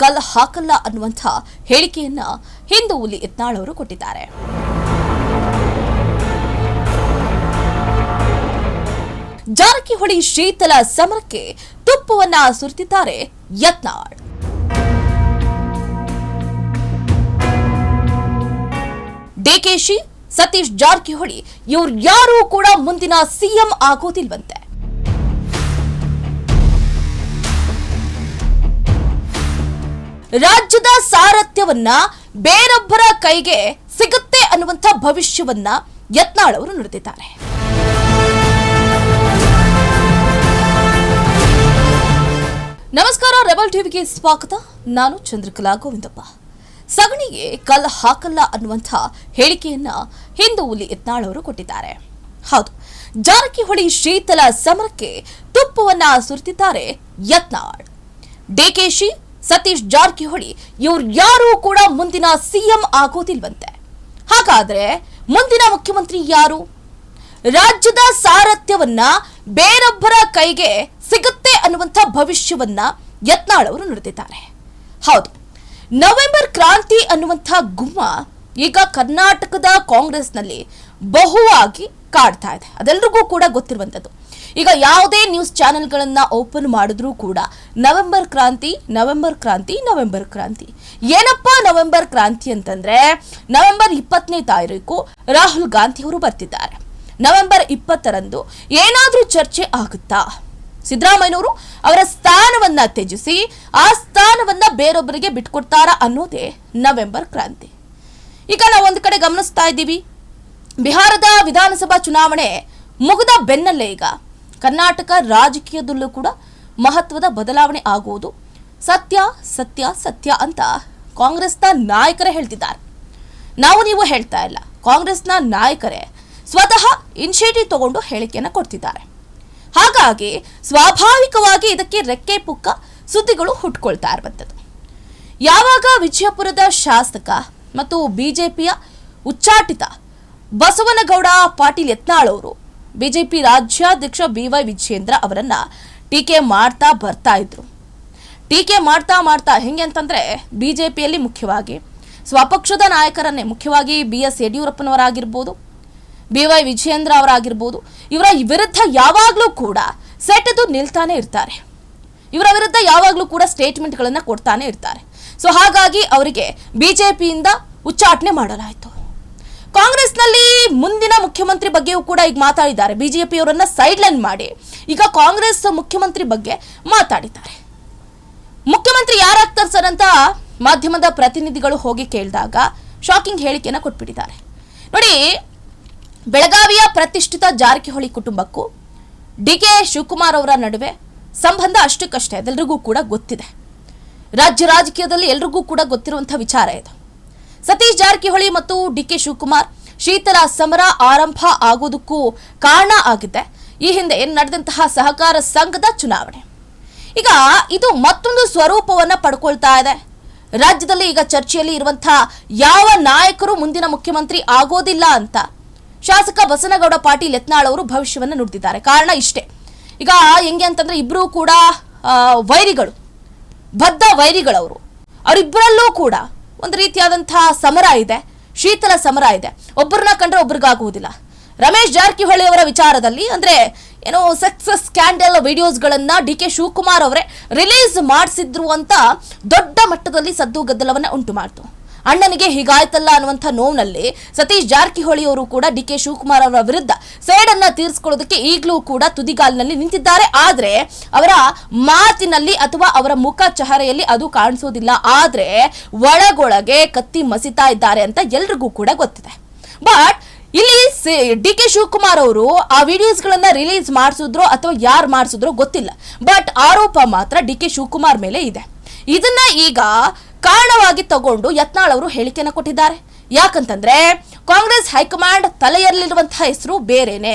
ಕಲ್ ಹಾಕಲ್ಲ ಅನ್ನುವಂತ ಹೇಳಿಕೆಯನ್ನ ಹಿಂದೂ ಹುಲಿ ಯತ್ನಾಳ್ ಅವರು ಕೊಟ್ಟಿದ್ದಾರೆ. ಜಾರಕಿಹೊಳಿ ಶೀತಲ ಸಮರಕ್ಕೆ ತುಪ್ಪವನ್ನ ಸುರಿದಿದ್ದಾರೆ ಯತ್ನಾಳ್. ಡಿಕೆಶಿ ಸತೀಶ್ ಜಾರಕಿಹೊಳಿ ಇವ್ರು ಯಾರೂ ಕೂಡ ಮುಂದಿನ ಸಿಎಂ ಆಗೋದಿಲ್ವಂತೆ. ರಾಜ್ಯದ ಸಾರಥ್ಯವನ್ನ ಬೇರೊಬ್ಬರ ಕೈಗೆ ಸಿಗುತ್ತೆ ಅನ್ನುವಂಥ ಭವಿಷ್ಯವನ್ನ ಯತ್ನಾಳ್ ಅವರು ನುಡಿದಿದ್ದಾರೆ. ನಮಸ್ಕಾರ, ರೆಬಲ್ ಟಿವಿಗೆ ಸ್ವಾಗತ. ನಾನು ಚಂದ್ರಕಲಾ ಗೋವಿಂದಪ್ಪ. ಸಗಣಿಗೆ ಕಲ್ ಹಾಕಲ್ಲ ಅನ್ನುವಂಥ ಹೇಳಿಕೆಯನ್ನ ಹಿಂದೂ ಹುಲಿ ಯತ್ನಾಳ್ ಅವರು ಕೊಟ್ಟಿದ್ದಾರೆ. ಹೌದು, ಜಾರಕಿಹೊಳಿ ಶೀತಲ ಸಮರಕ್ಕೆ ತುಪ್ಪವನ್ನ ಸುರಿದಿದ್ದಾರೆ ಯತ್ನಾಳ್. ಡಿಕೆಶಿ ಸತೀಶ್ ಜಾರಕಿಹೊಳಿ ಇವ್ರು ಯಾರೂ ಕೂಡ ಮುಂದಿನ ಸಿಎಂ ಆಗೋದಿಲ್ವಂತೆ. ಹಾಗಾದ್ರೆ ಮುಂದಿನ ಮುಖ್ಯಮಂತ್ರಿ ಯಾರು? ರಾಜ್ಯದ ಸಾರಥ್ಯವನ್ನ ಬೇರೊಬ್ಬರ ಕೈಗೆ ಸಿಗುತ್ತೆ ಅನ್ನುವಂಥ ಭವಿಷ್ಯವನ್ನ ಯತ್ನಾಳ್ ಅವರು ನುಡಿದಿದ್ದಾರೆ. ಹೌದು, ನವೆಂಬರ್ ಕ್ರಾಂತಿ ಅನ್ನುವಂಥ ಗುಮ್ಮ ಈಗ ಕರ್ನಾಟಕದ ಕಾಂಗ್ರೆಸ್ನಲ್ಲಿ ಬಹುವಾಗಿ ಕಾಡ್ತಾ ಇದೆ. ಅದೆಲ್ಲರಿಗೂ ಕೂಡ ಗೊತ್ತಿರುವಂಥದ್ದು. ಈಗ ಯಾವುದೇ ನ್ಯೂಸ್ ಚಾನೆಲ್ಗಳನ್ನ ಓಪನ್ ಮಾಡಿದ್ರೂ ಕೂಡ ನವೆಂಬರ್ ಕ್ರಾಂತಿ ನವೆಂಬರ್ ಕ್ರಾಂತಿ ನವೆಂಬರ್ ಕ್ರಾಂತಿ. ಏನಪ್ಪ ನವೆಂಬರ್ ಕ್ರಾಂತಿ ಅಂತಂದ್ರೆ ನವೆಂಬರ್ ಇಪ್ಪತ್ತನೇ ತಾರೀಕು ರಾಹುಲ್ ಗಾಂಧಿ ಅವರು ಬರ್ತಿದ್ದಾರೆ. ನವೆಂಬರ್ ಇಪ್ಪತ್ತರಂದು ಏನಾದರೂ ಚರ್ಚೆ ಆಗುತ್ತಾ? ಸಿದ್ದರಾಮಯ್ಯನವರು ಅವರ ಸ್ಥಾನವನ್ನ ತ್ಯಜಿಸಿ ಆ ಸ್ಥಾನವನ್ನ ಬೇರೊಬ್ಬರಿಗೆ ಬಿಟ್ಕೊಡ್ತಾರಾ ಅನ್ನೋದೇ ನವೆಂಬರ್ ಕ್ರಾಂತಿ. ಈಗ ನಾವು ಒಂದು ಕಡೆ ಗಮನಿಸ್ತಾ ಇದ್ದೀವಿ. ಬಿಹಾರದ ವಿಧಾನಸಭಾ ಚುನಾವಣೆ ಮುಗಿದ ಬೆನ್ನಲ್ಲೇ ಈಗ ಕರ್ನಾಟಕ ರಾಜಕೀಯದಲ್ಲೂ ಕೂಡ ಮಹತ್ವದ ಬದಲಾವಣೆ ಆಗುವುದು. ಸತ್ಯ ಸತ್ಯ ಸತ್ಯ ಅಂತ ಕಾಂಗ್ರೆಸ್ನ ನಾಯಕರೇ ಹೇಳ್ತಿದ್ದಾರೆ. ನಾವು ನೀವು ಹೇಳ್ತಾ ಇಲ್ಲ. ಕಾಂಗ್ರೆಸ್ನ ನಾಯಕರೇ ಸ್ವತಃ ಇನಿಷಿಯೇಟಿವ್ ತಗೊಂಡು ಹೇಳಿಕೆಯನ್ನು ಕೊಡ್ತಿದ್ದಾರೆ. ಹಾಗಾಗಿ ಸ್ವಾಭಾವಿಕವಾಗಿ ಇದಕ್ಕೆ ರೆಕ್ಕೆ ಪುಕ್ಕ ಸುದ್ದಿಗಳು ಹುಟ್ಕೊಳ್ತಾ ಇರುವಂಥದ್ದು. ಯಾವಾಗ ವಿಜಯಪುರದ ಶಾಸಕ ಮತ್ತು ಬಿಜೆಪಿಯ ಉಚ್ಚಾಟಿತ ಬಸವನಗೌಡ ಪಾಟೀಲ್ ಯತ್ನಾಳ್ ಅವರು ಬಿಜೆಪಿ ರಾಜ್ಯಾಧ್ಯಕ್ಷ ಬಿವೈ ವಿಜಯೇಂದ್ರ ಅವರನ್ನ ಟೀಕೆ ಮಾಡ್ತಾ ಬರ್ತಾ ಇದ್ರು. ಟೀಕೆ ಮಾಡ್ತಾ ಮಾಡ್ತಾ ಹೆಂಗೆ ಅಂತಂದ್ರೆ ಬಿಜೆಪಿಯಲ್ಲಿ ಮುಖ್ಯವಾಗಿ ಸ್ವಪಕ್ಷದ ನಾಯಕರನ್ನೇ ಮುಖ್ಯವಾಗಿ ಬಿ ಎಸ್ ಯಡಿಯೂರಪ್ಪನವರಾಗಿರ್ಬೋದು, ಬಿ ವೈ ವಿಜಯೇಂದ್ರ ಅವರಾಗಿರ್ಬೋದು, ಇವರ ವಿರುದ್ಧ ಯಾವಾಗಲೂ ಕೂಡ ಸೆಟೆದು ನಿಲ್ತಾನೆ ಇರ್ತಾರೆ. ಇವರ ವಿರುದ್ಧ ಯಾವಾಗಲೂ ಕೂಡ ಸ್ಟೇಟ್ಮೆಂಟ್ಗಳನ್ನು ಕೊಡ್ತಾನೆ ಇರ್ತಾರೆ. ಸೊ ಹಾಗಾಗಿ ಅವರಿಗೆ ಬಿಜೆಪಿಯಿಂದ ಉಚ್ಚಾಟನೆ ಮಾಡಲಾಯಿತು. ಕಾಂಗ್ರೆಸ್ನಲ್ಲಿ ಮುಂದಿನ ಮುಖ್ಯಮಂತ್ರಿ ಬಗ್ಗೆಯೂ ಕೂಡ ಈಗ ಮಾತಾಡಿದ್ದಾರೆ. ಬಿಜೆಪಿಯವರನ್ನ ಸೈಡ್ ಲೈನ್ ಮಾಡಿ. ಈಗ ಕಾಂಗ್ರೆಸ್ ಮುಖ್ಯಮಂತ್ರಿ ಬಗ್ಗೆ ಮಾತಾಡಿದ್ದಾರೆ. ಮುಖ್ಯಮಂತ್ರಿ ಯಾರಾಗ್ತಾರೆ ಸರ್ ಅಂತ ಮಾಧ್ಯಮದ ಪ್ರತಿನಿಧಿಗಳು ಹೋಗಿ ಕೇಳಿದಾಗ ಶಾಕಿಂಗ್ ಹೇಳಿಕೆಯನ್ನು ಕೊಟ್ಬಿಟ್ಟಿದ್ದಾರೆ. ನೋಡಿ, ಬೆಳಗಾವಿಯ ಪ್ರತಿಷ್ಠಿತ ಜಾರಕಿಹೊಳಿ ಕುಟುಂಬಕ್ಕೂ ಡಿ ಕೆ ಶಿವಕುಮಾರ್ ಅವರ ನಡುವೆ ಸಂಬಂಧ ಅಷ್ಟಕ್ಕಷ್ಟೇ. ಅದೆಲ್ಲರಿಗೂ ಕೂಡ ಗೊತ್ತಿದೆ. ರಾಜ್ಯ ರಾಜಕೀಯದಲ್ಲಿ ಎಲ್ರಿಗೂ ಕೂಡ ಗೊತ್ತಿರುವಂಥ ವಿಚಾರ ಇದು. ಸತೀಶ್ ಜಾರಕಿಹೊಳಿ ಮತ್ತು ಡಿ ಕೆ ಶಿವಕುಮಾರ್ ಶೀತಲ ಸಮರ ಆರಂಭ ಆಗೋದಕ್ಕೂ ಕಾರಣ ಆಗಿದೆ ಈ ಹಿಂದೆ ನಡೆದಂತಹ ಸಹಕಾರ ಸಂಘದ ಚುನಾವಣೆ. ಈಗ ಇದು ಮತ್ತೊಂದು ಸ್ವರೂಪವನ್ನ ಪಡ್ಕೊಳ್ತಾ ಇದೆ. ರಾಜ್ಯದಲ್ಲಿ ಈಗ ಚರ್ಚೆಯಲ್ಲಿ ಇರುವಂತಹ ಯಾವ ನಾಯಕರು ಮುಂದಿನ ಮುಖ್ಯಮಂತ್ರಿ ಆಗೋದಿಲ್ಲ ಅಂತ ಶಾಸಕ ಬಸನಗೌಡ ಪಾಟೀಲ್ ಯತ್ನಾಳ್ ಅವರು ಭವಿಷ್ಯವನ್ನು ನುಡಿದಿದ್ದಾರೆ. ಕಾರಣ ಇಷ್ಟೇ. ಈಗ ಹೆಂಗೆ ಅಂತಂದ್ರೆ ಇಬ್ರು ಕೂಡ ವೈರಿಗಳು, ಬದ್ಧ ವೈರಿಗಳವರು. ಅವರಿಬ್ಬರಲ್ಲೂ ಕೂಡ ಒಂದು ರೀತಿಯಾದಂತಹ ಸಮರ ಇದೆ, ಶೀತಲ ಸಮರ ಇದೆ. ಒಬ್ಬರನ್ನ ಕಂಡ್ರೆ ಒಬ್ರಿಗಾಗುವುದಿಲ್ಲ. ರಮೇಶ್ ಜಾರಕಿಹೊಳಿ ಅವರ ವಿಚಾರದಲ್ಲಿ, ಅಂದ್ರೆ ಏನೋ ಸಕ್ಸಸ್ ಸ್ಕ್ಯಾಂಡಲ್ ವಿಡಿಯೋಸ್ಗಳನ್ನ ಡಿ ಕೆ ಶಿವಕುಮಾರ್ ಅವರೇ ರಿಲೀಸ್ ಮಾಡಿಸಿದ್ರು ಅಂತ ದೊಡ್ಡ ಮಟ್ಟದಲ್ಲಿ ಸದ್ದು ಗದ್ದಲವನ್ನ ಉಂಟು ಮಾಡ್ತು. ಅಣ್ಣನಿಗೆ ಹೀಗಾಯ್ತಲ್ಲ ಅನ್ನುವಂಥ ನೋವಿನಲ್ಲಿ ಸತೀಶ್ ಜಾರಕಿಹೊಳಿ ಅವರು ಕೂಡ ಡಿ ಕೆ ಶಿವಕುಮಾರ್ ಅವರ ವಿರುದ್ಧ ಸೇಡನ್ನ ತೀರಿಸ್ಕೊಳ್ಳೋದಕ್ಕೆ ಈಗಲೂ ಕೂಡ ತುದಿಗಾಲಿನಲ್ಲಿ ನಿಂತಿದ್ದಾರೆ. ಆದರೆ ಅವರ ಮಾತಿನಲ್ಲಿ ಅಥವಾ ಅವರ ಮುಖ ಚಹರೆಯಲ್ಲಿ ಅದು ಕಾಣಿಸೋದಿಲ್ಲ. ಆದರೆ ಒಳಗೊಳಗೆ ಕತ್ತಿ ಮಸಿತಾ ಇದ್ದಾರೆ ಅಂತ ಎಲ್ರಿಗೂ ಕೂಡ ಗೊತ್ತಿದೆ. ಬಟ್ ಇಲ್ಲಿ ಡಿ ಕೆ ಶಿವಕುಮಾರ್ ಅವರು ಆ ವಿಡಿಯೋಸ್ಗಳನ್ನ ರಿಲೀಸ್ ಮಾಡಿಸಿದ್ರು ಅಥವಾ ಯಾರು ಮಾಡಿಸಿದ್ರು ಗೊತ್ತಿಲ್ಲ. ಬಟ್ ಆರೋಪ ಮಾತ್ರ ಡಿ ಕೆ ಶಿವಕುಮಾರ್ ಮೇಲೆ ಇದೆ. ಇದನ್ನ ಈಗ ಕಾರಣವಾಗಿ ತಗೊಂಡು ಯತ್ನಾಳ್ ಅವರು ಹೇಳಿಕೆಯನ್ನು ಕೊಟ್ಟಿದ್ದಾರೆ. ಯಾಕಂತಂದ್ರೆ ಕಾಂಗ್ರೆಸ್ ಹೈಕಮಾಂಡ್ ತಲೆಯಲ್ಲಿರುವಂತಹ ಹೆಸರು ಬೇರೆನೆ.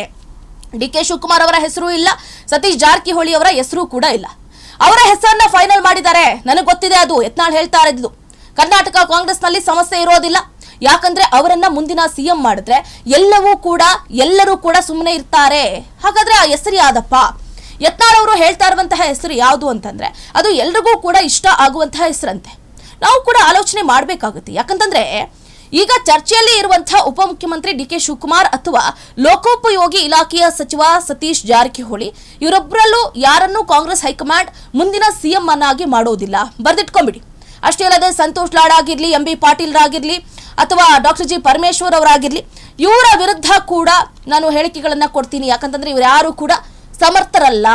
ಡಿ ಕೆ ಶಿವಕುಮಾರ್ ಅವರ ಹೆಸರು ಇಲ್ಲ, ಸತೀಶ್ ಜಾರಕಿಹೊಳಿ ಅವರ ಹೆಸರು ಕೂಡ ಇಲ್ಲ. ಅವರ ಹೆಸರನ್ನ ಫೈನಲ್ ಮಾಡಿದ್ದಾರೆ. ನನಗೆ ಗೊತ್ತಿದೆ ಅದು, ಯತ್ನಾಳ್ ಹೇಳ್ತಾ ಇರೋದು ಕರ್ನಾಟಕ ಕಾಂಗ್ರೆಸ್ನಲ್ಲಿ ಸಮಸ್ಯೆ ಇರೋದಿಲ್ಲ. ಯಾಕಂದ್ರೆ ಅವರನ್ನ ಮುಂದಿನ ಸಿಎಂ ಮಾಡಿದ್ರೆ ಎಲ್ಲವೂ ಕೂಡ, ಎಲ್ಲರೂ ಕೂಡ ಸುಮ್ಮನೆ ಇರ್ತಾರೆ. ಹಾಗಾದ್ರೆ ಆ ಹೆಸರು ಯಾವ್ದಪ್ಪ? ಯತ್ನಾಳ್ ಅವರು ಹೇಳ್ತಾ ಇರುವಂತಹ ಹೆಸರು ಯಾವುದು ಅಂತಂದ್ರೆ, ಅದು ಎಲ್ರಿಗೂ ಕೂಡ ಇಷ್ಟ ಆಗುವಂತಹ ಹೆಸರಂತೆ. ನಾವು ಕೂಡ ಆಲೋಚನೆ ಮಾಡಬೇಕಾಗುತ್ತೆ. ಯಾಕಂತಂದ್ರೆ ಈಗ ಚರ್ಚೆಯಲ್ಲಿ ಇರುವಂತಹ ಉಪಮುಖ್ಯಮಂತ್ರಿ ಡಿ ಕೆ ಶಿವಕುಮಾರ್ ಅಥವಾ ಲೋಕೋಪಯೋಗಿ ಇಲಾಖೆಯ ಸಚಿವ ಸತೀಶ್ ಜಾರಕಿಹೊಳಿ ಇವರೊಬ್ಬರಲ್ಲೂ ಯಾರನ್ನೂ ಕಾಂಗ್ರೆಸ್ ಹೈಕಮಾಂಡ್ ಮುಂದಿನ ಸಿಎಂ ಅನ್ನಾಗಿ ಮಾಡೋದಿಲ್ಲ. ಬರೆದಿಟ್ಕೊಂಡ್ಬಿಡಿ ಅಷ್ಟೇ ಅಲ್ಲದೆ ಸಂತೋಷ್ ಲಾಡ್ ಆಗಿರ್ಲಿ, ಎಂ ಬಿ ಪಾಟೀಲ್ ಆಗಿರ್ಲಿ ಅಥವಾ ಡಾಕ್ಟರ್ ಜಿ ಪರಮೇಶ್ವರ್ ಅವರಾಗಿರ್ಲಿ, ಇವರ ವಿರುದ್ಧ ಕೂಡ ನಾನು ಹೇಳಿಕೆಗಳನ್ನ ಕೊಡ್ತೀನಿ. ಯಾಕಂತಂದ್ರೆ ಇವರು ಯಾರು ಕೂಡ ಸಮರ್ಥರಲ್ಲ.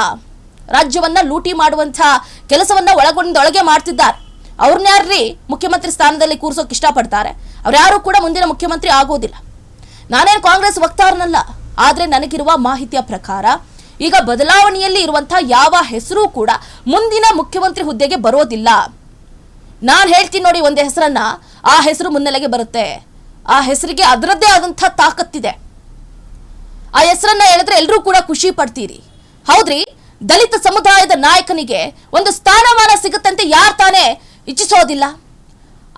ರಾಜ್ಯವನ್ನ ಲೂಟಿ ಮಾಡುವಂತಹ ಕೆಲಸವನ್ನ ಒಳಗೊಂಡೊಳಗೆ ಮಾಡ್ತಿದ್ದಾರೆ. ಅವ್ರನ್ನ ಯಾರ್ರಿ ಮುಖ್ಯಮಂತ್ರಿ ಸ್ಥಾನದಲ್ಲಿ ಕೂರ್ಸೋಕೆ ಇಷ್ಟಪಡ್ತಾರೆ? ಅವ್ರು ಯಾರು ಕೂಡ ಮುಂದಿನ ಮುಖ್ಯಮಂತ್ರಿ ಆಗೋದಿಲ್ಲ. ನಾನೇನು ಕಾಂಗ್ರೆಸ್ ವಕ್ತಾರನಲ್ಲ, ಆದ್ರೆ ನನಗಿರುವ ಮಾಹಿತಿಯ ಪ್ರಕಾರ ಈಗ ಬದಲಾವಣೆಯಲ್ಲಿ ಇರುವಂತಹ ಯಾವ ಹೆಸರು ಕೂಡ ಮುಂದಿನ ಮುಖ್ಯಮಂತ್ರಿ ಹುದ್ದೆಗೆ ಬರೋದಿಲ್ಲ. ನಾನು ಹೇಳ್ತೀನಿ ನೋಡಿ ಒಂದು ಹೆಸರನ್ನ, ಆ ಹೆಸರು ಮುನ್ನೆಲೆಗೆ ಬರುತ್ತೆ. ಆ ಹೆಸರಿಗೆ ಅದರದ್ದೇ ಆದಂತಹ ತಾಕತ್ತಿದೆ. ಆ ಹೆಸರನ್ನ ಹೇಳಿದ್ರೆ ಎಲ್ಲರೂ ಕೂಡ ಖುಷಿ ಪಡ್ತೀರಿ. ಹೌದ್ರಿ? ದಲಿತ ಸಮುದಾಯದ ನಾಯಕನಿಗೆ ಒಂದು ಸ್ಥಾನಮಾನ ಸಿಗುತ್ತಂತೆ ಯಾರು ತಾನೇ ಇಚ್ಛಿಸೋದಿಲ್ಲ.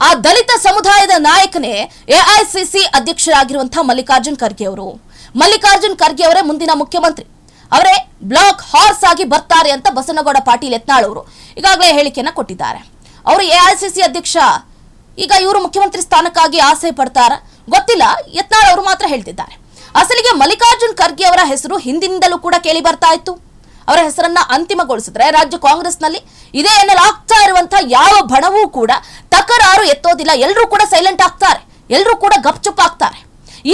ಆ ದಲಿತ ಸಮುದಾಯದ ನಾಯಕನೇ ಎಐಸಿಸಿ ಅಧ್ಯಕ್ಷರಾಗಿರುವಂತಹ ಮಲ್ಲಿಕಾರ್ಜುನ್ ಖರ್ಗೆ ಅವರು. ಮಲ್ಲಿಕಾರ್ಜುನ್ ಖರ್ಗೆ ಅವರೇ ಮುಂದಿನ ಮುಖ್ಯಮಂತ್ರಿ. ಅವರೇ ಬ್ಲಾಕ್ ಹಾರ್ಸ್ ಆಗಿ ಬರ್ತಾರೆ ಅಂತ ಬಸನಗೌಡ ಪಾಟೀಲ್ ಯತ್ನಾಳ್ ಅವರು ಈಗಾಗಲೇ ಹೇಳಿಕೆಯನ್ನು ಕೊಟ್ಟಿದ್ದಾರೆ. ಅವರು ಎಐಸಿಸಿ ಅಧ್ಯಕ್ಷ. ಈಗ ಇವರು ಮುಖ್ಯಮಂತ್ರಿ ಸ್ಥಾನಕ್ಕಾಗಿ ಆಸೆ ಪಡ್ತಾರ. ಗೊತ್ತಿಲ್ಲ, ಯತ್ನಾಳ್ ಅವರು ಮಾತ್ರ ಹೇಳ್ತಿದ್ದಾರೆ. ಅಸಲಿಗೆ ಮಲ್ಲಿಕಾರ್ಜುನ್ ಖರ್ಗೆ ಅವರ ಹೆಸರು ಹಿಂದಿನಿಂದಲೂ ಕೂಡ ಕೇಳಿ ಬರ್ತಾ ಇತ್ತು. ಅವರ ಹೆಸರನ್ನ ಅಂತಿಮಗೊಳಿಸಿದ್ರೆ ರಾಜ್ಯ ಕಾಂಗ್ರೆಸ್ನಲ್ಲಿ ಇದೇ ಎನ್ನಲಾಗ್ತಾ ಇರುವಂತಹ ಯಾವ ಬಣವೂ ಕೂಡ ತಕರಾರು ಎತ್ತೋದಿಲ್ಲ. ಎಲ್ಲರೂ ಕೂಡ ಸೈಲೆಂಟ್ ಆಗ್ತಾರೆ. ಎಲ್ಲರೂ ಕೂಡ ಗಪ್ಚುಪ್ ಆಗ್ತಾರೆ.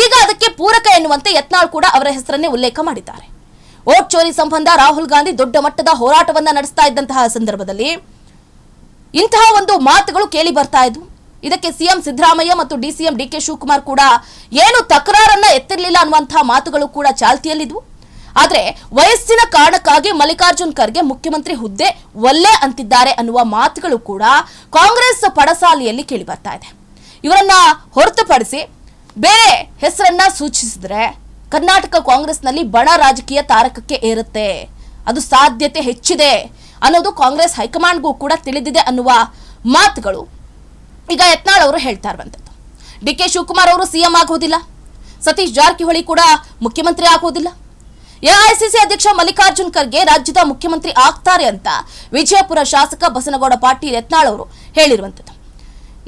ಈಗ ಅದಕ್ಕೆ ಪೂರಕ ಎನ್ನುವಂತೆ ಯತ್ನಾಳ್ ಕೂಡ ಅವರ ಹೆಸರನ್ನೇ ಉಲ್ಲೇಖ ಮಾಡಿದ್ದಾರೆ. ಓಟ್ ಚೋರಿ ಸಂಬಂಧ ರಾಹುಲ್ ಗಾಂಧಿ ದೊಡ್ಡ ಮಟ್ಟದ ಹೋರಾಟವನ್ನ ನಡೆಸ್ತಾ ಇದ್ದಂತಹ ಸಂದರ್ಭದಲ್ಲಿ ಇಂತಹ ಒಂದು ಮಾತುಗಳು ಕೇಳಿ ಬರ್ತಾ ಇದ್ವು. ಇದಕ್ಕೆ ಸಿಎಂ ಸಿದ್ದರಾಮಯ್ಯ ಮತ್ತು ಡಿಸಿಎಂ ಡಿ ಕೆ ಶಿವಕುಮಾರ್ ಕೂಡ ಏನು ತಕರಾರನ್ನ ಎತ್ತಿರಲಿಲ್ಲ ಅನ್ನುವಂತಹ ಮಾತುಗಳು ಕೂಡ ಚಾಲ್ತಿಯಲ್ಲಿದ್ವು. ಆದ್ರೆ ವಯಸ್ಸಿನ ಕಾರಣಕ್ಕಾಗಿ ಮಲ್ಲಿಕಾರ್ಜುನ್ ಖರ್ಗೆ ಮುಖ್ಯಮಂತ್ರಿ ಹುದ್ದೆ ಒಲ್ಲೆ ಅಂತಿದ್ದಾರೆ ಅನ್ನುವ ಮಾತುಗಳು ಕೂಡ ಕಾಂಗ್ರೆಸ್ ಪಡಸಾಲಿಯಲ್ಲಿ ಕೇಳಿ ಬರ್ತಾ ಇದೆ. ಇವರನ್ನ ಹೊರತುಪಡಿಸಿ ಬೇರೆ ಹೆಸರನ್ನ ಸೂಚಿಸಿದ್ರೆ ಕರ್ನಾಟಕ ಕಾಂಗ್ರೆಸ್ನಲ್ಲಿ ಬಣ ರಾಜಕೀಯ ತಾರಕಕ್ಕೆ ಏರುತ್ತೆ. ಅದು ಸಾಧ್ಯತೆ ಹೆಚ್ಚಿದೆ ಅನ್ನೋದು ಕಾಂಗ್ರೆಸ್ ಹೈಕಮಾಂಡ್ಗೂ ಕೂಡ ತಿಳಿದಿದೆ ಅನ್ನುವ ಮಾತುಗಳು ಈಗ ಯತ್ನಾಳ್ ಅವರು ಹೇಳ್ತಾ ಇರುವಂಥದ್ದು ಡಿ ಕೆ ಶಿವಕುಮಾರ್ ಅವರು ಸಿಎಂ ಆಗೋದಿಲ್ಲ. ಸತೀಶ್ ಜಾರಕಿಹೊಳಿ ಕೂಡ ಮುಖ್ಯಮಂತ್ರಿ ಆಗೋದಿಲ್ಲ. ಎಐಸಿಸಿ ಅಧ್ಯಕ್ಷ ಮಲ್ಲಿಕಾರ್ಜುನ್ ಖರ್ಗೆ ರಾಜ್ಯದ ಮುಖ್ಯಮಂತ್ರಿ ಆಗ್ತಾರೆ ಅಂತ ವಿಜಯಪುರ ಶಾಸಕ ಬಸನಗೌಡ ಪಾಟೀಲ್ ಯತ್ನಾಳ್ ಅವರು ಹೇಳಿರುವಂತದ್ದು.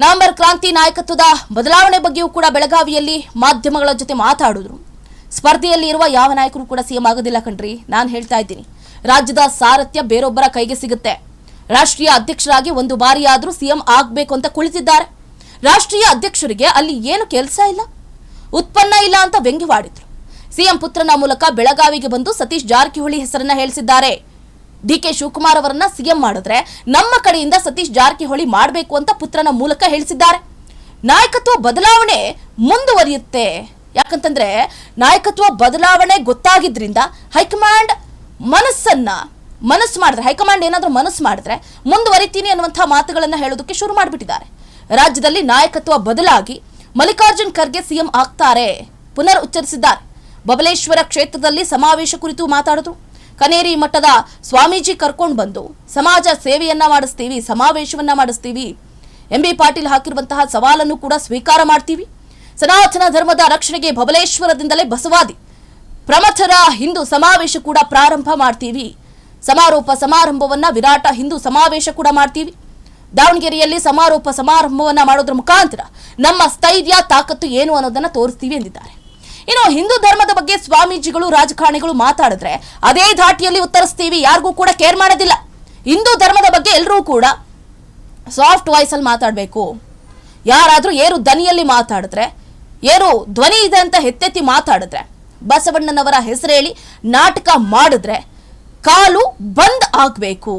ನವೆಂಬರ್ ಕ್ರಾಂತಿ ನಾಯಕತ್ವದ ಬದಲಾವಣೆ ಬಗ್ಗೆಯೂ ಕೂಡ ಬೆಳಗಾವಿಯಲ್ಲಿ ಮಾಧ್ಯಮಗಳ ಜೊತೆ ಮಾತಾಡಿದ್ರು. ಸ್ಪರ್ಧೆಯಲ್ಲಿ ಇರುವ ಯಾವ ನಾಯಕರು ಕೂಡ ಸಿಎಂ ಆಗೋದಿಲ್ಲ ಕಣ್ರಿ, ನಾನು ಹೇಳ್ತಾ ಇದ್ದೀನಿ. ರಾಜ್ಯದ ಸಾರಥ್ಯ ಬೇರೊಬ್ಬರ ಕೈಗೆ ಸಿಗುತ್ತೆ. ರಾಷ್ಟ್ರೀಯ ಅಧ್ಯಕ್ಷರಾಗಿ ಒಂದು ಬಾರಿಯಾದರೂ ಸಿಎಂ ಆಗಬೇಕು ಅಂತ ಕುಳಿತಿದ್ದಾರೆ. ರಾಷ್ಟ್ರೀಯ ಅಧ್ಯಕ್ಷರಿಗೆ ಅಲ್ಲಿ ಏನು ಕೆಲಸ ಇಲ್ಲ. ಉತ್ಪನ್ನ ಇಲ್ಲ ಅಂತ ವ್ಯಂಗ್ಯವಾಡಿದ್ರು. ಸಿಎಂ ಪುತ್ರನ ಮೂಲಕ ಬೆಳಗಾವಿಗೆ ಬಂದು ಸತೀಶ್ ಜಾರಕಿಹೊಳಿ ಹೆಸರನ್ನ ಹೇಳಿಸಿದ್ದಾರೆ. ಡಿ ಕೆ ಶಿವಕುಮಾರ್ ಅವರನ್ನ ಸಿಎಂ ಮಾಡಿದ್ರೆ ನಮ್ಮ ಕಡೆಯಿಂದ ಸತೀಶ್ ಜಾರಕಿಹೊಳಿ ಮಾಡಬೇಕು ಅಂತ ಪುತ್ರನ ಮೂಲಕ ಹೇಳಿಸಿದ್ದಾರೆ. ನಾಯಕತ್ವ ಬದಲಾವಣೆ ಮುಂದುವರಿಯುತ್ತೆ. ಯಾಕಂತಂದ್ರೆ ನಾಯಕತ್ವ ಬದಲಾವಣೆ ಗೊತ್ತಾಗಿದ್ರಿಂದ ಹೈಕಮಾಂಡ್ ಮನಸ್ಸನ್ನ ಮನಸ್ಸು ಮಾಡಿದ್ರೆ, ಹೈಕಮಾಂಡ್ ಏನಾದರೂ ಮನಸ್ಸು ಮಾಡಿದ್ರೆ ಮುಂದುವರಿತೀನಿ ಅನ್ನುವಂಥ ಮಾತುಗಳನ್ನು ಹೇಳೋದಕ್ಕೆ ಶುರು ಮಾಡಿಬಿಟ್ಟಿದ್ದಾರೆ. ರಾಜ್ಯದಲ್ಲಿ ನಾಯಕತ್ವ ಬದಲಾಗಿ ಮಲ್ಲಿಕಾರ್ಜುನ್ ಖರ್ಗೆ ಸಿಎಂ ಆಗ್ತಾರೆ. ಪುನರ್ ಉಚ್ಚರಿಸಿದ್ದಾರೆ. ಬಬಲೇಶ್ವರ ಕ್ಷೇತ್ರದಲ್ಲಿ ಸಮಾವೇಶ ಕುರಿತು ಮಾತಾಡಿದ್ರು ಕನೇರಿ ಮಠದ ಸ್ವಾಮೀಜಿ ಕರ್ಕೊಂಡು ಬಂದು ಸಮಾಜ ಸೇವೆಯನ್ನ ಮಾಡಿಸ್ತೀವಿ, ಸಮಾವೇಶವನ್ನ ಮಾಡಿಸ್ತೀವಿ. ಎಂ ಬಿ ಪಾಟೀಲ್ ಹಾಕಿರುವಂತಹ ಸವಾಲನ್ನು ಕೂಡ ಸ್ವೀಕಾರ ಮಾಡ್ತೀವಿ. ಸನಾತನ ಧರ್ಮದ ರಕ್ಷಣೆಗೆ ಬಬಲೇಶ್ವರದಿಂದಲೇ ಬಸವಾದಿ. ಪ್ರಮಥರ ಹಿಂದೂ ಸಮಾವೇಶ ಕೂಡ ಪ್ರಾರಂಭ ಮಾಡ್ತೀವಿ. ಸಮಾರೋಪ ಸಮಾರಂಭವನ್ನ ವಿರಾಟ ಹಿಂದೂ ಸಮಾವೇಶ ಕೂಡ ಮಾಡ್ತೀವಿ. ದಾವಣಗೆರೆಯಲ್ಲಿ ಸಮಾರೋಪ ಸಮಾರಂಭವನ್ನ ಮಾಡೋದ್ರ ಮುಖಾಂತರ ನಮ್ಮ ಸ್ಥೈರ್ಯ, ತಾಕತ್ತು ಏನು ಅನ್ನೋದನ್ನ ತೋರಿಸ್ತೀವಿ ಎಂದಿದ್ದಾರೆ. ಇನ್ನು ಹಿಂದೂ ಧರ್ಮದ ಬಗ್ಗೆ ಸ್ವಾಮೀಜಿಗಳು, ರಾಜಕಾರಣಿಗಳು ಮಾತಾಡಿದ್ರೆ ಅದೇ ಧಾಟಿಯಲ್ಲಿ ಉತ್ತರಿಸ್ತೀವಿ. ಯಾರಿಗೂ ಕೂಡ ಕೇರ್ ಮಾಡೋದಿಲ್ಲ. ಹಿಂದೂ ಧರ್ಮದ ಬಗ್ಗೆ ಎಲ್ಲರೂ ಕೂಡ ಸಾಫ್ಟ್ ವಾಯ್ಸಲ್ಲಿ ಮಾತಾಡಬೇಕು. ಯಾರಾದರೂ ಏರು ಧ್ವನಿಯಲ್ಲಿ ಮಾತಾಡಿದ್ರೆ, ಏರು ಧ್ವನಿ ಇದೆ ಅಂತ ಹೆತ್ತೆತ್ತಿ ಮಾತಾಡಿದ್ರೆ, ಬಸವಣ್ಣನವರ ಹೆಸರೇಳಿ ನಾಟಕ ಮಾಡಿದ್ರೆ ಕಾಲು ಬಂದ್ ಆಗಬೇಕು.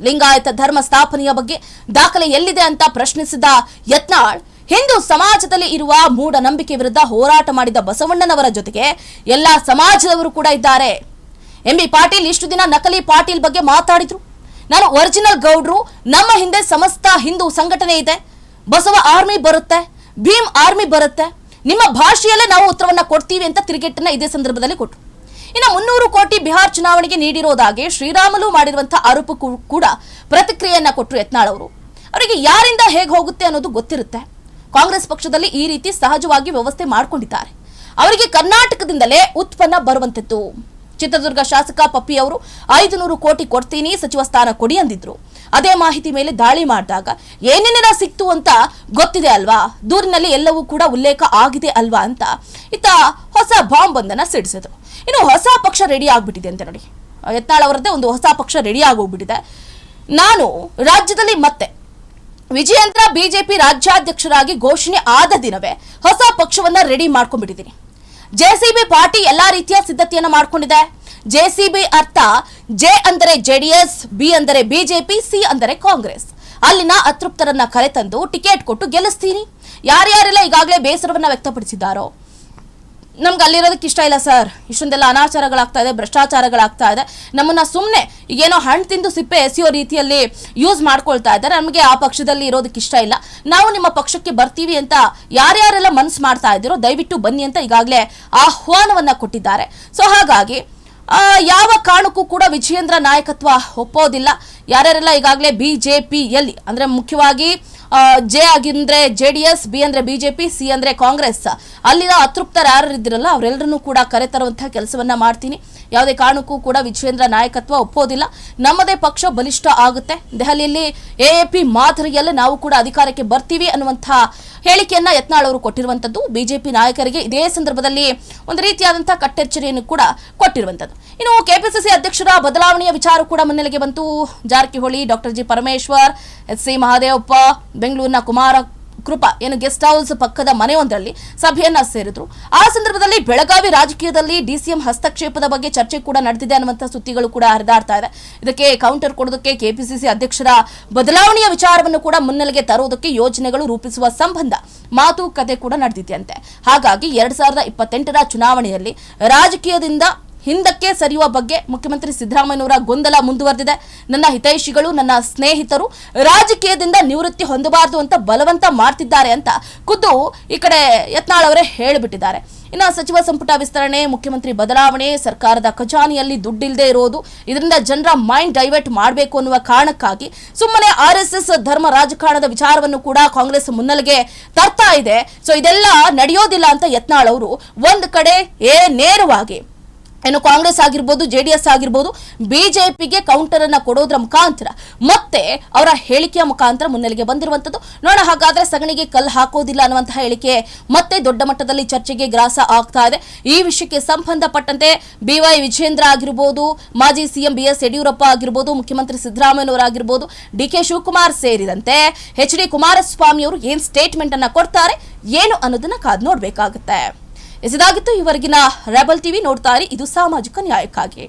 ಲಿಂಗಾಯತ ಧರ್ಮ ಸ್ಥಾಪನೆಯ ಬಗ್ಗೆ ದಾಖಲೆ ಎಲ್ಲಿದೆ ಅಂತ ಪ್ರಶ್ನಿಸಿದ ಯತ್ನಾಳ್ ಹಿಂದೂ ಸಮಾಜದಲ್ಲಿ ಇರುವ ಮೂಢನಂಬಿಕೆ ವಿರುದ್ಧ ಹೋರಾಟ ಮಾಡಿದ ಬಸವಣ್ಣನವರ ಜೊತೆಗೆ ಎಲ್ಲ ಸಮಾಜದವರು ಕೂಡ ಇದ್ದಾರೆ. ಎಂ ಬಿ ಪಾಟೀಲ್ ಇಷ್ಟು ದಿನ ನಕಲಿ ಪಾಟೀಲ್ ಬಗ್ಗೆ ಮಾತಾಡಿದ್ರು. ನಾನು ಒರಿಜಿನಲ್ ಗೌಡ್ರು. ನಮ್ಮ ಹಿಂದೆ ಸಮಸ್ತ ಹಿಂದೂ ಸಂಘಟನೆ ಇದೆ. ಬಸವ ಆರ್ಮಿ ಬರುತ್ತೆ, ಭೀಮ್ ಆರ್ಮಿ ಬರುತ್ತೆ. ನಿಮ್ಮ ಭಾಷೆಯಲ್ಲೇ ನಾವು ಉತ್ತರವನ್ನ ಕೊಡ್ತೀವಿ ಅಂತ ತಿರುಗೇಟನ್ನ ಇದೇ ಸಂದರ್ಭದಲ್ಲಿ ಕೊಟ್ಟರು ಇನ್ನು ಮುನ್ನೂರು ಕೋಟಿ ಬಿಹಾರ್ ಚುನಾವಣೆಗೆ ನೀಡಿರೋದಾಗಿ ಶ್ರೀರಾಮಲು ಮಾಡಿರುವಂತಹ ಆರೋಪಕ್ಕೂ ಕೂಡ ಪ್ರತಿಕ್ರಿಯೆಯನ್ನ ಕೊಟ್ಟರು ಯತ್ನಾಳ್ ಅವರು. ಅವರಿಗೆ ಯಾರಿಂದ ಹೇಗೆ ಹೋಗುತ್ತೆ ಅನ್ನೋದು ಗೊತ್ತಿರುತ್ತೆ. ಕಾಂಗ್ರೆಸ್ ಪಕ್ಷದಲ್ಲಿ ಈ ರೀತಿ ಸಹಜವಾಗಿ ವ್ಯವಸ್ಥೆ ಮಾಡಿಕೊಂಡಿದ್ದಾರೆ. ಅವರಿಗೆ ಕರ್ನಾಟಕದಿಂದಲೇ ಉತ್ಪನ್ನ ಬರುವಂತಿತ್ತು ಚಿತ್ರದುರ್ಗ ಶಾಸಕ ಪಪ್ಪಿ ಅವರು ಐದು ನೂರು ಕೋಟಿ ಕೊಡ್ತೀನಿ, ಸಚಿವ ಸ್ಥಾನ ಕೊಡಿ ಅಂದಿದ್ರು. ಅದೇ ಮಾಹಿತಿ ಮೇಲೆ ದಾಳಿ ಮಾಡಿದಾಗ ಏನೇನೆಲ್ಲ ಸಿಕ್ತು ಅಂತ ಗೊತ್ತಿದೆ ಅಲ್ವಾ? ದೂರಿನಲ್ಲಿ ಎಲ್ಲವೂ ಕೂಡ ಉಲ್ಲೇಖ ಆಗಿದೆ ಅಲ್ವಾ ಅಂತ ಇತ್ತ ಹೊಸ ಬಾಂಬ್ ಒಂದನ್ನ ಸಿಡಿಸಿದ್ರು. ಇನ್ನು ಹೊಸ ಪಕ್ಷ ರೆಡಿ ಆಗ್ಬಿಟ್ಟಿದೆ ಅಂತ ನೋಡಿ. ಯತ್ನಾಳ್ ಅವರದ್ದೇ ಒಂದು ಹೊಸ ಪಕ್ಷ ರೆಡಿ ಆಗೋಗ್ಬಿಟ್ಟಿದೆ. ನಾನು ರಾಜ್ಯದಲ್ಲಿ ಮತ್ತೆ ವಿಜಯೇಂದ್ರ ಬಿಜೆಪಿ ರಾಜ್ಯಾಧ್ಯಕ್ಷರಾಗಿ ಘೋಷಣೆ ಆದ ದಿನವೇ ಹೊಸ ಪಕ್ಷವನ್ನ ರೆಡಿ ಮಾಡ್ಕೊಂಡ್ಬಿಟ್ಟಿದ್ದೀನಿ ಜೆಸಿಬಿ ಪಾರ್ಟಿ ಎಲ್ಲಾ ರೀತಿಯ ಸಿದ್ಧತೆಯನ್ನ ಮಾಡ್ಕೊಂಡಿದೆ. ಜೆಸಿಬಿ ಅರ್ಥ ಜೆ ಅಂದರೆ ಜೆಡಿಎಸ್, ಬಿ ಅಂದರೆ ಬಿಜೆಪಿ, ಸಿ ಅಂದರೆ ಕಾಂಗ್ರೆಸ್. ಅಲ್ಲಿನ ಅತೃಪ್ತರನ್ನ ಕರೆತಂದು ಟಿಕೆಟ್ ಕೊಟ್ಟು ಗೆಲ್ಲಿಸ್ತೀನಿ. ಯಾರ್ಯಾರೆಲ್ಲ ಈಗಾಗಲೇ ಬೇಸರವನ್ನ ವ್ಯಕ್ತಪಡಿಸಿದ್ದಾರೋ ನಮ್ಗೆ ಅಲ್ಲಿರೋದಕ್ಕೆ ಇಷ್ಟ ಇಲ್ಲ ಸರ್. ಇಷ್ಟೊಂದೆಲ್ಲ ಅನಾಚಾರಗಳಾಗ್ತಾ ಇದೆ, ಭ್ರಷ್ಟಾಚಾರಗಳಾಗ್ತಾ ಇದೆ. ನಮ್ಮನ್ನ ಸುಮ್ಮನೆ ಈಗೇನೋ ಹಣ್ಣು ತಿಂದು ಸಿಪ್ಪೆ ಎಸೆಯೋ ರೀತಿಯಲ್ಲಿ ಯೂಸ್ ಮಾಡ್ಕೊಳ್ತಾ ಇದ್ದಾರೆ. ನಮಗೆ ಆ ಪಕ್ಷದಲ್ಲಿ ಇರೋದಕ್ಕೆ ಇಷ್ಟ ಇಲ್ಲ. ನಾವು ನಿಮ್ಮ ಪಕ್ಷಕ್ಕೆ ಬರ್ತೀವಿ ಅಂತ ಯಾರ್ಯಾರೆಲ್ಲ ಮನಸ್ಸು ಮಾಡ್ತಾ ಇದ್ದೀರೋ ದಯವಿಟ್ಟು ಬನ್ನಿ ಅಂತ ಈಗಾಗಲೇ ಆಹ್ವಾನವನ್ನ ಕೊಟ್ಟಿದ್ದಾರೆ. ಸೊ ಹಾಗಾಗಿ ಯಾವ ಕಾರಣಕ್ಕೂ ಕೂಡ ವಿಜಯೇಂದ್ರ ನಾಯಕತ್ವ ಒಪ್ಪೋದಿಲ್ಲ. ಯಾರ್ಯಾರೆಲ್ಲ ಈಗಾಗಲೇ ಬಿಜೆಪಿಯಲ್ಲಿ ಅಂದ್ರೆ ಮುಖ್ಯವಾಗಿ ಜೆ ಆಗಿಂದ್ರೆ ಜೆ ಡಿ ಎಸ್ ಬಿ ಅಂದ್ರೆ ಬಿಜೆಪಿ, ಸಿ ಅಂದ್ರೆ ಕಾಂಗ್ರೆಸ್. ಅಲ್ಲಿನ ಅತೃಪ್ತರು ಯಾರು ಇದ್ದಿರಲ್ಲ ಅವರೆಲ್ಲರನ್ನೂ ಕೂಡ ಕರೆತರುವಂತಹ ಕೆಲಸವನ್ನ ಮಾಡ್ತೀನಿ. ಯಾವುದೇ ಕಾರಣಕ್ಕೂ ಕೂಡ ವಿಜಯೇಂದ್ರ ನಾಯಕತ್ವ ಒಪ್ಪೋದಿಲ್ಲ. ನಮ್ಮದೇ ಪಕ್ಷ ಬಲಿಷ್ಠ ಆಗುತ್ತೆ. ದೆಹಲಿಯಲ್ಲಿ ಎ ಎ ಮಾದರಿಯಲ್ಲಿ ನಾವು ಕೂಡ ಅಧಿಕಾರಕ್ಕೆ ಬರ್ತೀವಿ ಅನ್ನುವಂತಹ ಹೇಳಿಕೆಯನ್ನ ಯತ್ನಾಳ್ ಅವರು ಕೊಟ್ಟಿರುವಂತದ್ದು ಬಿಜೆಪಿ ನಾಯಕರಿಗೆ ಇದೇ ಸಂದರ್ಭದಲ್ಲಿ ಒಂದು ರೀತಿಯಾದಂತಹ ಕಟ್ಟೆಚ್ಚರಿಯನ್ನು ಕೂಡ ಕೊಟ್ಟಿರುವಂತದ್ದು ಇನ್ನು ಕೆಪಿಸಿಸಿ ಅಧ್ಯಕ್ಷರ ಬದಲಾವಣೆಯ ವಿಚಾರ ಕೂಡ ಮುನ್ನೆಲೆಗೆ ಬಂತು. Jarkiholi, doctor G Parameshwar, S C Mahadevappa ಬೆಂಗಳೂರಿನ ಕುಮಾರ ಕೃಪಾ ಏನು ಗೆಸ್ಟ್ ಹೌಸ್ ಪಕ್ಕದ ಮನೆಯೊಂದರಲ್ಲಿ ಸಭೆಯನ್ನ ಸೇರಿದ್ರು. ಆ ಸಂದರ್ಭದಲ್ಲಿ ಬೆಳಗಾವಿ ರಾಜಕೀಯದಲ್ಲಿ ಡಿಸಿಎಂ ಹಸ್ತಕ್ಷೇಪದ ಬಗ್ಗೆ ಚರ್ಚೆ ಕೂಡ ನಡೆದಿದೆ ಅನ್ನುವಂಥ ಸುದ್ದಿಗಳು ಕೂಡ ಹರಿದಾಡ್ತಾ ಇದೆ. ಇದಕ್ಕೆ ಕೌಂಟರ್ ಕೊಡೋದಕ್ಕೆ ಕೆಪಿಸಿಸಿ ಅಧ್ಯಕ್ಷರ ಬದಲಾವಣೆಯ ವಿಚಾರವನ್ನು ಕೂಡ ಮುನ್ನೆಲೆಗೆ ತರುವುದಕ್ಕೆ ಯೋಜನೆಗಳು ರೂಪಿಸುವ ಸಂಬಂಧ ಮಾತುಕತೆ ಕೂಡ ನಡೆದಿದೆಯಂತೆ. ಹಾಗಾಗಿ ಎರಡ್ ಸಾವಿರದ ಇಪ್ಪತ್ತೆಂಟರ ಚುನಾವಣೆಯಲ್ಲಿ ರಾಜಕೀಯದಿಂದ ಹಿಂದಕ್ಕೆ ಸರಿಯುವ ಬಗ್ಗೆ ಮುಖ್ಯಮಂತ್ರಿ ಸಿದ್ದರಾಮಯ್ಯನವರ ಗೊಂದಲ ಮುಂದುವರೆದಿದೆ. ನನ್ನ ಹಿತೈಷಿಗಳು, ನನ್ನ ಸ್ನೇಹಿತರು ರಾಜಕೀಯದಿಂದ ನಿವೃತ್ತಿ ಹೊಂದಬಾರದು ಅಂತ ಬಲವಂತ ಮಾಡ್ತಿದ್ದಾರೆ ಅಂತ ಖುದ್ದು ಈ ಕಡೆ ಯತ್ನಾಳ್ ಅವರೇ ಹೇಳಿಬಿಟ್ಟಿದ್ದಾರೆ. ಇನ್ನು ಸಚಿವ ಸಂಪುಟ ವಿಸ್ತರಣೆ, ಮುಖ್ಯಮಂತ್ರಿ ಬದಲಾವಣೆ, ಸರ್ಕಾರದ ಖಜಾನೆಯಲ್ಲಿ ದುಡ್ಡಿಲ್ಲದೆ ಇರೋದು, ಇದರಿಂದ ಜನರ ಮೈಂಡ್ ಡೈವರ್ಟ್ ಮಾಡಬೇಕು ಅನ್ನುವ ಕಾರಣಕ್ಕಾಗಿ ಸುಮ್ಮನೆ ಆರ್ ಎಸ್ ಎಸ್ ಧರ್ಮ ರಾಜಕಾರಣದ ವಿಚಾರವನ್ನು ಕೂಡ ಕಾಂಗ್ರೆಸ್ ಮುನ್ನೆಲೆಗೆ ತರ್ತಾ ಇದೆ. ಸೊ ಇದೆಲ್ಲ ನಡೆಯೋದಿಲ್ಲ ಅಂತ ಯತ್ನಾಳ್ ಅವರು ಒಂದು ಕಡೆ ಏ, ನೇರವಾಗಿ ಏನು ಕಾಂಗ್ರೆಸ್ ಆಗಿರ್ಬೋದು ಜೆ ಡಿ ಎಸ್ ಆಗಿರ್ಬೋದು, ಬಿಜೆಪಿಗೆ ಕೌಂಟರ್ ಅನ್ನ ಕೊಡೋದ್ರ ಮುಖಾಂತರ ಮತ್ತೆ ಅವರ ಹೇಳಿಕೆಯ ಮುಖಾಂತರ ಮುನ್ನೆಲೆಗೆ ಬಂದಿರುವಂತದ್ದು ನೋಡ ಹಾಗಾದ್ರೆ ಸಗಣಿಗೆ ಕಲ್ಲು ಹಾಕೋದಿಲ್ಲ ಅನ್ನುವಂತಹ ಹೇಳಿಕೆ ಮತ್ತೆ ದೊಡ್ಡ ಮಟ್ಟದಲ್ಲಿ ಚರ್ಚೆಗೆ ಗ್ರಾಸ ಆಗ್ತಾ ಇದೆ. ಈ ವಿಷಯಕ್ಕೆ ಸಂಬಂಧಪಟ್ಟಂತೆ ಬಿವೈ ವಿಜೇಂದ್ರ ಆಗಿರ್ಬೋದು, ಮಾಜಿ ಸಿಎಂ ಬಿ ಎಸ್ ಯಡಿಯೂರಪ್ಪ ಆಗಿರ್ಬೋದು, ಮುಖ್ಯಮಂತ್ರಿ ಸಿದ್ದರಾಮಯ್ಯನವರಾಗಿರ್ಬೋದು ಡಿ ಕೆ ಶಿವಕುಮಾರ್ ಸೇರಿದಂತೆ ಎಚ್ ಡಿ ಕುಮಾರಸ್ವಾಮಿ ಅವರು ಏನ್ ಸ್ಟೇಟ್ಮೆಂಟ್ ಅನ್ನ ಕೊಡ್ತಾರೆ, ಏನು ಅನ್ನೋದನ್ನ ಕಾದ್ ನೋಡ್ಬೇಕಾಗುತ್ತೆ. ಇದಾಗಿತ್ತು ಈವರೆಗಿನ ರೆಬಲ್ ಟಿವಿ ನೋಡ್ತಾ ಇದು ಸಾಮಾಜಿಕ ನ್ಯಾಯಕ್ಕಾಗಿ.